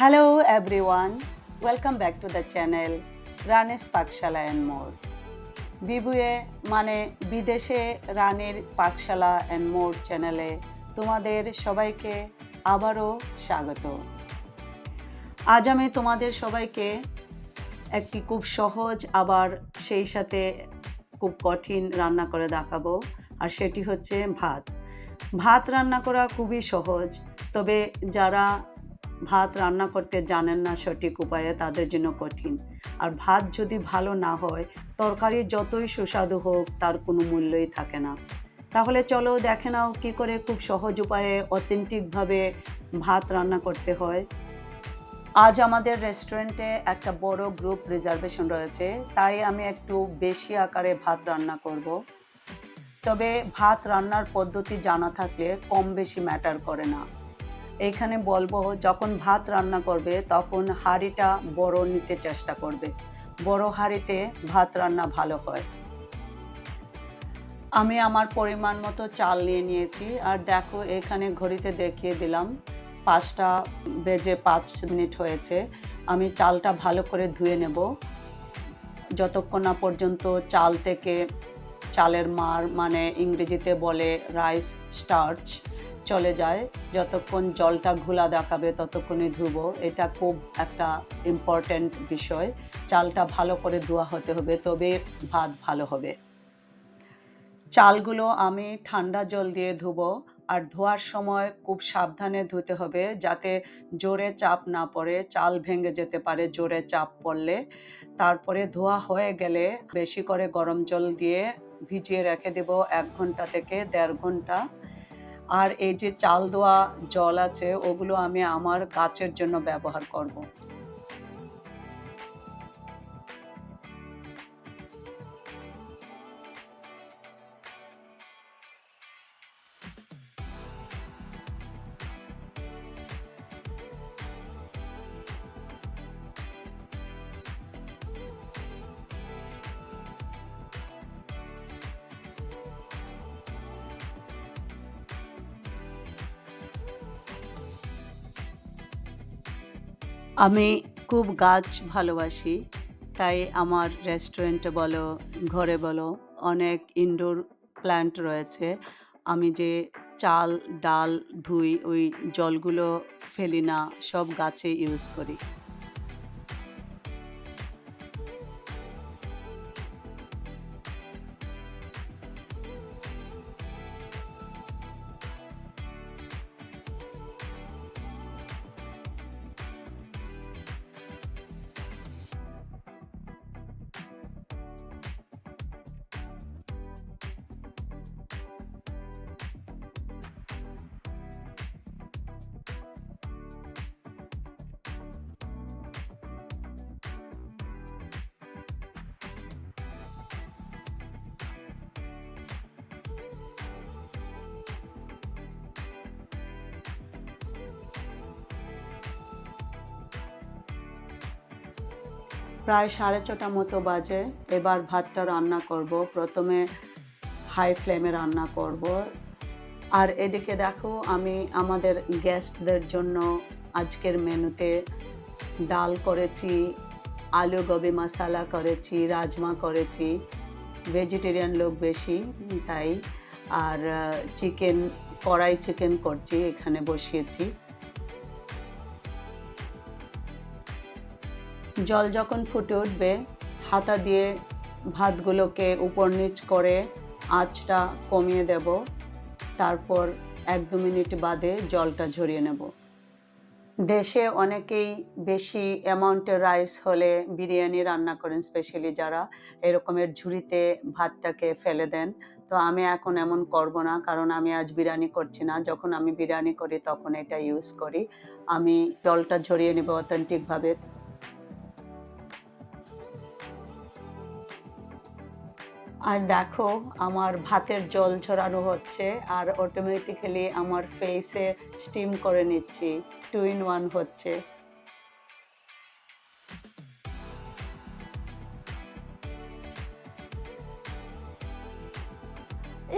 Hello everyone, welcome back to the channel রানেস পাকশালা and more বিবুয়ে মানে বিদেশে রানীর পাকশালা অ্যান্ড মোর চ্যানেলে তোমাদের সবাইকে আবারও স্বাগত। আজ আমি তোমাদের সবাইকে একটি খুব সহজ আবার সেই সাথে খুব কঠিন রান্না করে দেখাবো আর সেটি হচ্ছে ভাত। ভাত রান্না করা খুবই সহজ তবে যারা ভাত রান্না করতে জানেন না সঠিক উপায়ে, তাদের জন্য কঠিন। আর ভাত যদি ভালো না হয়, তরকারি যতই সুস্বাদু হোক, তার কোনো মূল্যই থাকে না। তাহলে চলো দেখে নাও কী করে খুব সহজ উপায়ে অথেন্টিকভাবে ভাত রান্না করতে হয়। আজ আমাদের রেস্টুরেন্টে একটা বড় গ্রুপ রিজার্ভেশন রয়েছে, তাই আমি একটু বেশি আকারে ভাত রান্না করব। তবে ভাত রান্নার পদ্ধতি জানা থাকলে কম বেশি ম্যাটার করে না। এইখানে বলব, যখন ভাত রান্না করবে, তখন হাঁড়িটা বড় নিতে চেষ্টা করবে। বড় হাঁড়িতে ভাত রান্না ভালো হয়। আমি আমার পরিমাণ মতো চাল নিয়ে নিয়েছি। আর দেখো, এখানে ঘড়িতে দেখিয়ে দিলাম, পাঁচটা বেজে পাঁচ মিনিট হয়েছে। আমি চালটা ভালো করে ধুয়ে নেব। যতক্ষণ না পর্যন্ত চাল থেকে চালের মার মানে ইংরেজিতে বলে রাইস স্টার্চ চলে যায়, যতক্ষণ জলটা ঘোলা দেখাবে ততক্ষণই ধুবো। এটা খুব একটা ইম্পর্ট্যান্ট বিষয়। চালটা ভালো করে ধোয়া হতে হবে, তবে ভাত ভালো হবে। চালগুলো আমি ঠান্ডা জল দিয়ে ধুবো, আর ধোয়ার সময় খুব সাবধানে ধুতে হবে যাতে জোরে চাপ না পড়ে, চাল ভেঙে যেতে পারে জোরে চাপ পড়লে। তারপরে ধোয়া হয়ে গেলে বেশি করে গরম জল দিয়ে ভিজিয়ে রেখে দেব এক ঘণ্টা থেকে দেড় ঘণ্টা। আর এই যে চাল দোয়া জল আছে ওগুলো আমি আমার গাছের জন্য ব্যবহার করব। আমি খুব গাছ ভালোবাসি, তাই আমার রেস্টুরেন্টে বলো, ঘরে বলো, অনেক ইনডোর প্ল্যান্ট রয়েছে। আমি যে চাল, ডাল, ধুই, ওই জলগুলো ফেলি না, সব গাছে ইউজ করি। প্রায় সাড়ে ছটা মতো বাজে। এবার ভাতটা রান্না করব। প্রথমে হাই ফ্লেমে রান্না করব। আর এদিকে দেখো, আমি আমাদের গেস্টদের জন্য আজকের মেনুতে ডাল করেছি, আলু গোবি মশালা করেছি, রাজমা করেছি। ভেজিটেরিয়ান লোক বেশি, তাই। আর চিকেন কড়াই চিকেন করছি, এখানে বসিয়েছি। জল যখন ফুটে উঠবে, হাতা দিয়ে ভাতগুলোকে উপর নিচ করে আঁচটা কমিয়ে দেব। তারপর এক দু মিনিট বাদে জলটা ঝরিয়ে নেব। দেশে অনেকেই বেশি অ্যামাউন্টের রাইস হলে বিরিয়ানি রান্না করেন স্পেশালি যারা এরকমের ঝুড়িতে ভাতটাকে ফেলে দেন। তো আমি এখন এমন করব না, কারণ আমি আজ বিরিয়ানি করছি না। যখন আমি বিরিয়ানি করি, তখন এটা ইউজ করি। আমি জলটা ঝরিয়ে নেব অথেন্টিকভাবে আর দেখো, আমার ভাতের জল ঝরানো হচ্ছে আর অটোমেটিক্যালি আমার ফেসে স্টিম করে নিচ্ছি। টু ইন ওয়ান হচ্ছে।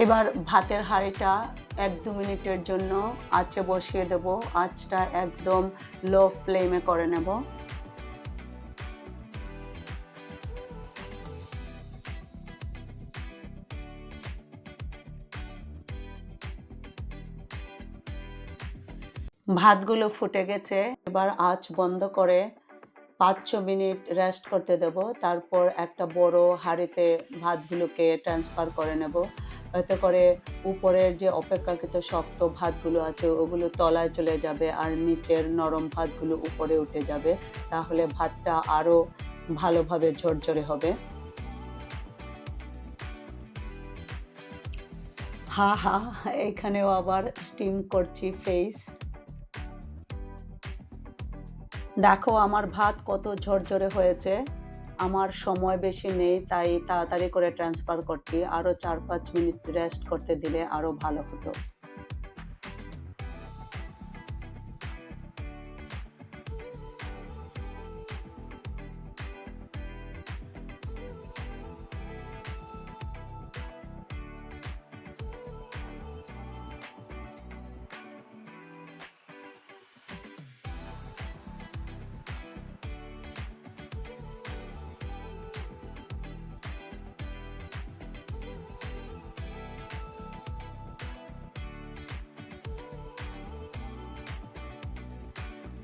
এবার ভাতের হাঁড়িটা এক দু মিনিটের জন্য আঁচে বসিয়ে দেব। আঁচটা একদম লো ফ্লেমে করে নেব। ভাতগুলো ফুটে গেছে। এবার আঁচ বন্ধ করে পাঁচ ছ মিনিট রেস্ট করতে দেব। তারপর একটা বড় হাঁড়িতে ভাতগুলোকে ট্রান্সফার করে নেব। এতে করে উপরের যে অপেক্ষাকৃত শক্ত ভাতগুলো আছে, ওগুলো তলায় চলে যাবে আর নিচের নরম ভাতগুলো উপরে উঠে যাবে। তাহলে ভাতটা আরও ভালোভাবে ঝরঝরে হবে। হা হা, এখানেও আবার স্টিম করছি ফেস দেখো আমার ভাত কত ঝরঝরে হয়েছে। আমার সময় বেশি নেই, তাই তাড়াতাড়ি করে ট্রান্সফার করছি। আরও চার পাঁচ মিনিট রেস্ট করতে দিলে আরও ভালো হতো।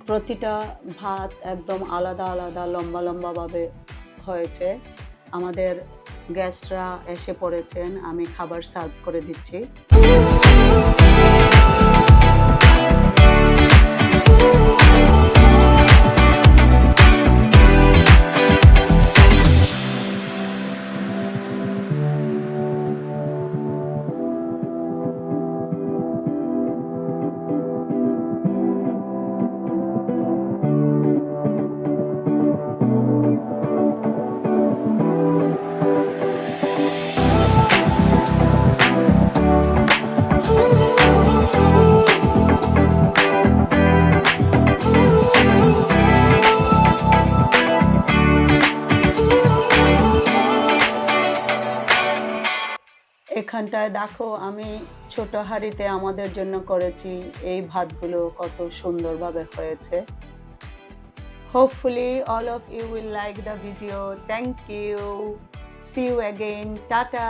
প্রতিটা ভাত একদম আলাদা আলাদা, লম্বা লম্বাভাবে হয়েছে। আমাদের গ্যাস্টরা এসে পড়েছেন, আমি খাবার সার্ভ করে দিচ্ছি। এখানটায় দেখো, আমি ছোট হাঁড়িতে আমাদের জন্য করেছি। এই ভাতগুলো কত সুন্দরভাবে হয়েছে। Hopefully all of you will like the video thank you see you again tata